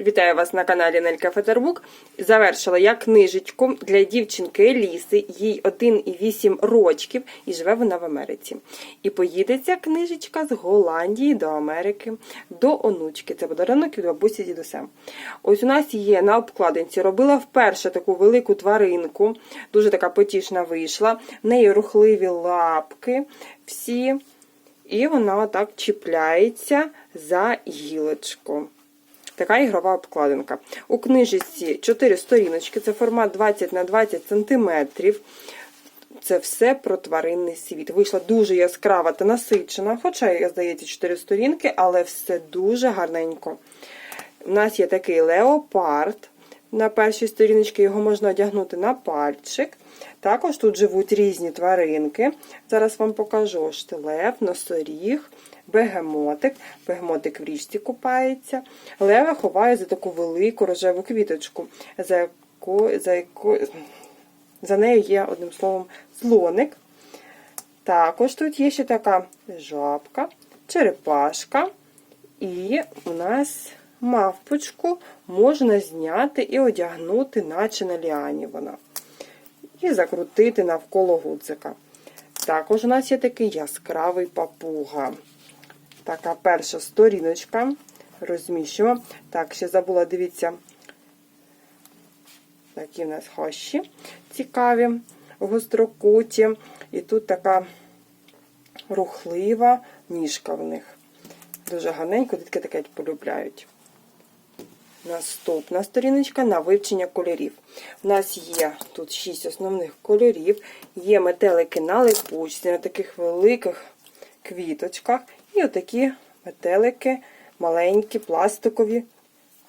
Вітаю вас на каналі Нелька Фетербук. Завершила я книжечку для дівчинки Еліси, їй 1,8 рочків, і живе вона в Америці. І поїде ця книжечка з Голландії до Америки, до онучки. Це подарунок від бабусі дідусем. Ось у нас є на обкладинці. Робила вперше таку велику тваринку, дуже така потішна вийшла. В неї рухливі лапки всі. І вона так чіпляється за гілочку. Така ігрова обкладинка. У книжці 4 сторіночки, це формат 20 на 20 см. Це все про тваринний світ. Вийшла дуже яскрава та насичена, хоча, здається, 4 сторінки, але все дуже гарненько. У нас є такий леопард. На першій сторіночці його можна одягнути на пальчик. Також тут живуть різні тваринки. Зараз вам покажу штилев, носоріг, бегемотик. Бегемотик в річці купається. Лева ховає за таку велику рожеву квіточку, за яко, за, яко, за нею є, одним словом, слоник. Також тут є ще така жабка, черепашка. І у нас мавпочку можна зняти і одягнути, наче на ліані вона. І закрутити навколо гудзика. Також у нас є такий яскравий папуга. Така перша сторіночка. Розміщуємо. Так, ще забула, дивіться, такі в нас хащі цікаві, гострокуті. І тут така рухлива ніжка в них. Дуже гарненько, дітки таке полюбляють. Наступна сторіночка на вивчення кольорів. У нас є тут 6 основних кольорів, є метелики на липучці, на таких великих квіточках. І отакі метелики маленькі, пластикові,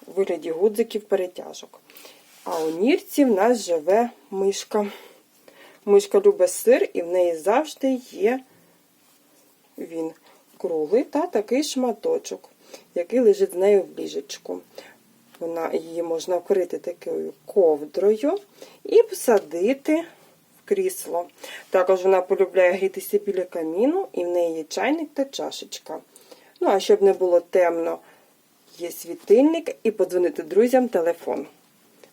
у вигляді гудзиків перетяжок. А у нірці в нас живе мишка. Мишка любить сир, і в неї завжди є він круглий та такий шматочок, який лежить з нею в ліжечку. Вона її можна вкрити такою ковдрою і посадити в крісло. Також вона полюбляє грітися біля каміну, і в неї є чайник та чашечка. Ну, а щоб не було темно, є світильник і подзвонити друзям телефон.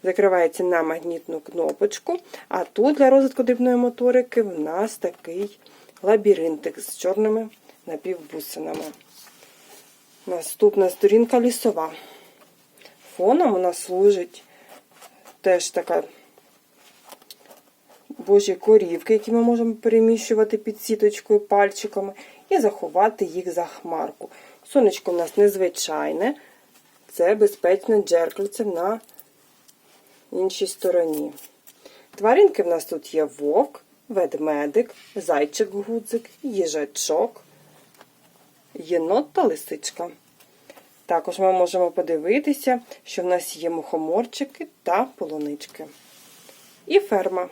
Закривається на магнітну кнопочку, а тут для розвитку дрібної моторики в нас такий лабіринтик з чорними напівбусинами. Наступна сторінка лісова. Фоном нас служить теж така божі корівки, які ми можемо переміщувати під сіточкою пальчиками, і заховати їх за хмарку. Сонечко у нас незвичайне, це безпечне джеркальце на іншій стороні. Тваринки в нас тут є вовк, ведмедик, зайчик-гудзик, їжачок, єнот та лисичка. Також ми можемо подивитися, що в нас є мухоморчики та полунички. І ферма.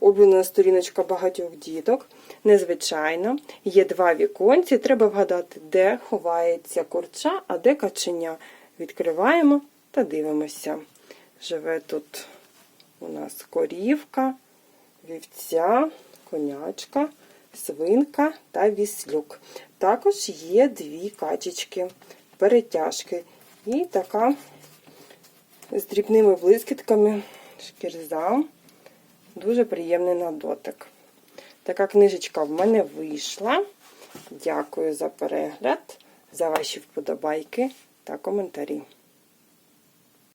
Улюблена сторіночка багатьох діток. Незвичайно, є два віконці. Треба вгадати, де ховається курча, а де каченя. Відкриваємо та дивимося. Живе тут у нас корівка, вівця, конячка, свинка та віслюк. Також є дві качечки перетяжки. І така з дрібними блискітками шкірза. Дуже приємний на дотик. Така книжечка в мене вийшла. Дякую за перегляд, за ваші вподобайки та коментарі.